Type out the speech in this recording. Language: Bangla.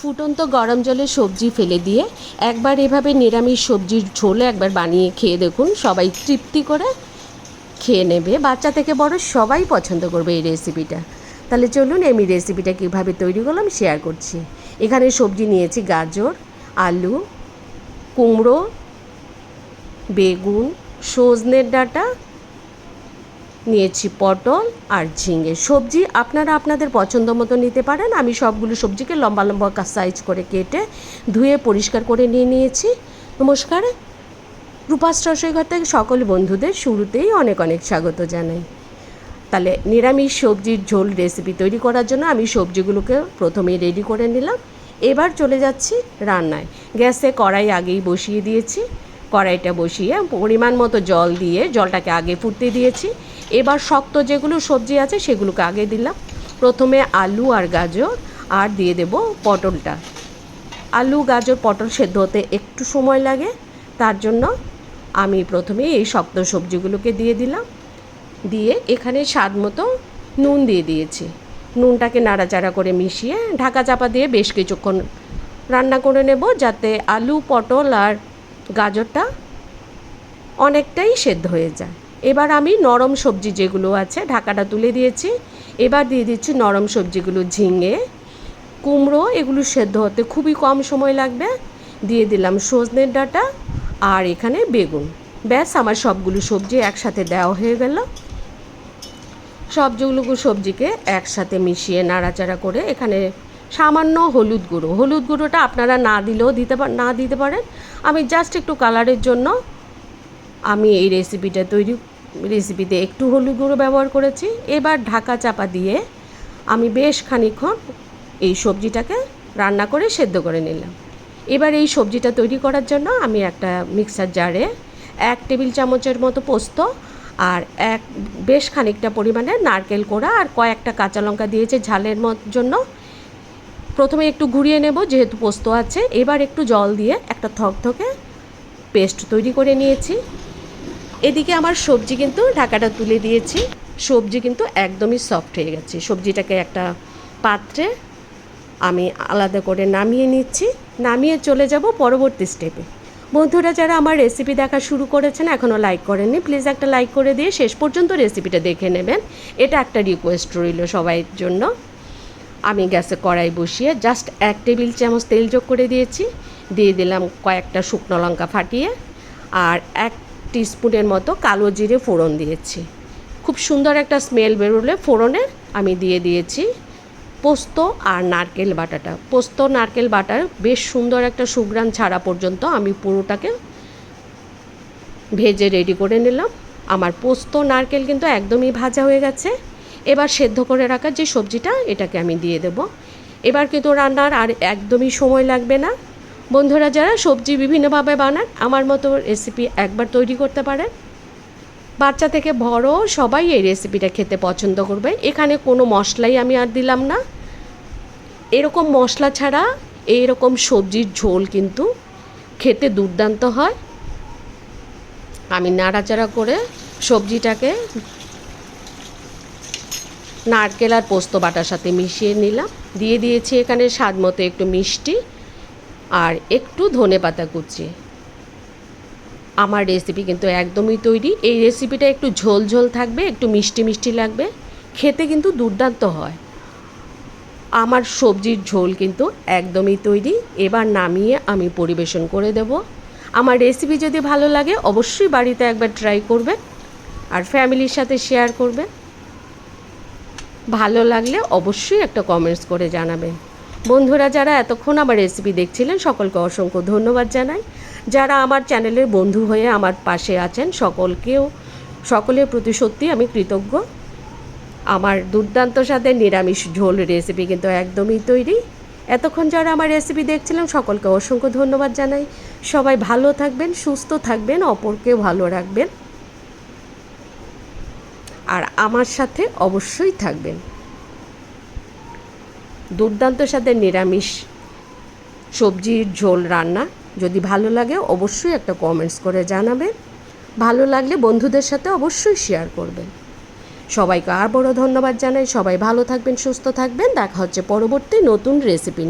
ফুটন্ত গরম জলে সবজি ফেলে দিয়ে একবার এভাবে নিরামিষ সবজির ঝোল একবার বানিয়ে খেয়ে দেখুন। সবাই তৃপ্তি করে খেয়ে নেবে। বাচ্চা থেকে বড় সবাই পছন্দ করবে এই রেসিপিটা তাহলে চলুন আমি রেসিপিটা কীভাবে তৈরি করলাম শেয়ার করছি। এখানে সবজি নিয়েছি গাজর, আলু, কুমড়ো, বেগুন, সজনের ডাঁটা নিয়েছি পটল আর ঝিঙে। সবজি আপনারা আপনাদের পছন্দ মতো নিতে পারেন। আমি সবগুলো সবজিকে লম্বা লম্বা সাইজ করে কেটে ধুয়ে পরিষ্কার করে নিয়ে নিয়েছি। নমস্কার। রূপাস রসইঘর থেকে সকল বন্ধুদের শুরুতেই অনেক অনেক স্বাগত জানাই। তাহলে নিরামিষ সবজির ঝোল রেসিপি তৈরি করার জন্য আমি সবজিগুলোকে প্রথমেই রেডি করে নিলাম। এবার চলে যাচ্ছি রান্নায়। গ্যাসে কড়াই আগেই বসিয়ে দিয়েছি। কড়াইটা বসিয়ে পরিমাণ মতো জল দিয়ে জলটাকে আগে ফুটতে দিয়েছি। এবার শক্ত যেগুলো সবজি আছে সেগুলোকে আগে দিলাম। প্রথমে আলু আর গাজর, আর দিয়ে দেব পটলটা। আলু, গাজর, পটল সেদ্ধ হতে একটু সময় লাগে। তার জন্য আমি প্রথমে এই শক্ত সবজিগুলোকে দিয়ে দিলাম। দিয়ে এখানে স্বাদ মতো নুন দিয়ে দিয়েছি। নুনটাকে নাড়াচাড়া করে মিশিয়ে ঢাকা চাপা দিয়ে বেশ কিছুক্ষণ রান্না করে নেব যাতে আলু, পটল আর গাজরটা অনেকটাই সেদ্ধ হয়ে যায়। এবার আমি নরম সবজি যেগুলো আছে ঢাকাটা তুলে দিয়েছি। এবার দিয়ে দিচ্ছি নরম সবজিগুলো ঝিঙে, কুমড়ো, এগুলো সেদ্ধ হতে খুবই কম সময় লাগবে। দিয়ে দিলাম সজনের ডাঁটা আর এখানে বেগুন। ব্যাস, আমার সবগুলো সবজি একসাথে দেওয়া হয়ে গেল। সবজিগুলো সবজিকে একসাথে মিশিয়ে নাড়াচাড়া করে এখানে সামান্য হলুদ গুঁড়ো। হলুদ গুঁড়োটা আপনারা না দিলেও দিতে না দিতে পারেন। আমি জাস্ট একটু কালারের জন্য আমি এই রেসিপিটা তৈরি রেসিপিতে একটু হলুদ গুঁড়ো ব্যবহার করেছি। এবার ঢাকা চাপা দিয়ে আমি বেশ খানিক্ষণ এই সবজিটাকে রান্না করে সেদ্ধ করে নিলাম। এবার এই সবজিটা তৈরি করার জন্য আমি একটা মিক্সার জারে এক টেবিল চামচের মতো পোস্ত আর এক বেশ খানিকটা পরিমাণে নারকেল কোড়া আর কয়েকটা কাঁচা লঙ্কা দিয়েছে ঝালের জন্য। প্রথমে একটু ঘুরিয়ে নেব যেহেতু পোস্ত আছে। এবার একটু জল দিয়ে একটা থকথকে পেস্ট তৈরি করে নিয়েছি। এদিকে আমার সবজি কিন্তু ঢাকাটা তুলে দিয়েছি। সবজি কিন্তু একদমই সফট হয়ে গেছে। সবজিটাকে একটা পাত্রে আমি আলাদা করে নামিয়ে নিচ্ছি। নামিয়ে চলে যাব পরবর্তী স্টেপে বন্ধুরা, যারা আমার রেসিপি দেখা শুরু করেছেন এখনও লাইক করেননি প্লিজ একটা লাইক করে দিয়ে শেষ পর্যন্ত রেসিপিটা দেখে নেবেন। এটা একটা রিকোয়েস্ট রইল সবাইয়ের জন্য। আমি গ্যাসে কড়াই বসিয়ে জাস্ট এক টেবিল চামচ তেল যোগ করে দিয়েছি। দিয়ে দিলাম কয়েকটা শুকনো লঙ্কা ফাটিয়ে। আর এক টিস্পুনের মতো কালো জিরে ফোড়ন দিয়েছি। খুব সুন্দর একটা স্মেল বেরোলে ফোড়নে আমি দিয়ে দিয়েছি পোস্ত আর নারকেল বাটাটা। পোস্ত, নারকেল বাটার বেশ সুন্দর একটা সুগ্রান ছাড়া পর্যন্ত আমি পুরোটাকে ভেজে রেডি করে নিলাম। আমার পোস্ত, নারকেল কিন্তু একদমই ভাজা হয়ে গেছে। এবার সেদ্ধ করে রাখা যে সবজিটা, এটাকে আমি দিয়ে দেব। এবার কিন্তু রান্নার আর একদমই সময় লাগবে না। বন্ধুরা, যারা সবজি বিভিন্নভাবে বানান, আমার মতো রেসিপি একবার তৈরি করতে পারেন। বাচ্চা থেকে বড় সবাই এই রেসিপিটা খেতে পছন্দ করবে। এখানে কোনো মশলাই আমি আর দিলাম না। এরকম মশলা ছাড়া এইরকম সবজির ঝোল কিন্তু খেতে দুর্দান্ত হয়। আমি নাড়াচাড়া করে সবজিটাকে নারকেল আর পোস্ত বাটার সাথে মিশিয়ে নিলাম। দিয়ে দিয়েছি এখানে স্বাদ মতো একটু মিষ্টি। আর একটু ধনে পাতা কুচি। আমার রেসিপি কিন্তু একদমই তৈরি। এই রেসিপিটা একটু ঝোল ঝোল থাকবে, একটু মিষ্টি মিষ্টি লাগবে। খেতে কিন্তু দুর্দান্ত হয়। আমার সবজির ঝোল কিন্তু একদমই তৈরি। এবার নামিয়ে আমি পরিবেশন করে দেব। আমার রেসিপি যদি ভালো লাগে, অবশ্যই বাড়িতে একবার ট্রাই করবে আর ফ্যামিলির সাথে শেয়ার করবে ভালো লাগলে অবশ্যই একটা কমেন্টস করে জানাবেন। বন্ধুরা, যারা এতক্ষণ আমার রেসিপি দেখছিলেন, সকলকে অসংখ্য ধন্যবাদ জানাই। যারা আমার চ্যানেলের বন্ধু হয়ে আমার পাশে আছেন, সকলকেও, সকলের প্রতি সত্যি আমি কৃতজ্ঞ। আমার দুর্দান্ত স্বাদের নিরামিষ ঝোল রেসিপি কিন্তু একদমই তৈরি। এতক্ষণ যারা আমার রেসিপি দেখছিলেন, সকলকে অসংখ্য ধন্যবাদ জানাই। সবাই ভালো থাকবেন, সুস্থ থাকবেন, অপরকে ভালো রাখবেন। আর আমার সাথে অবশ্যই থাকবেন। দুর্দান্ত সাথে নিরামিষ সবজির ঝোল রান্না। যদি ভালো লাগে, অবশ্যই একটা কমেন্টস করে জানাবেন। ভালো লাগলে বন্ধুদের সাথে অবশ্যই শেয়ার করবেন। সবাইকে আর বড় ধন্যবাদ জানাই। সবাই ভালো থাকবেন, সুস্থ থাকবেন। দেখা হচ্ছে পরবর্তী নতুন রেসিপি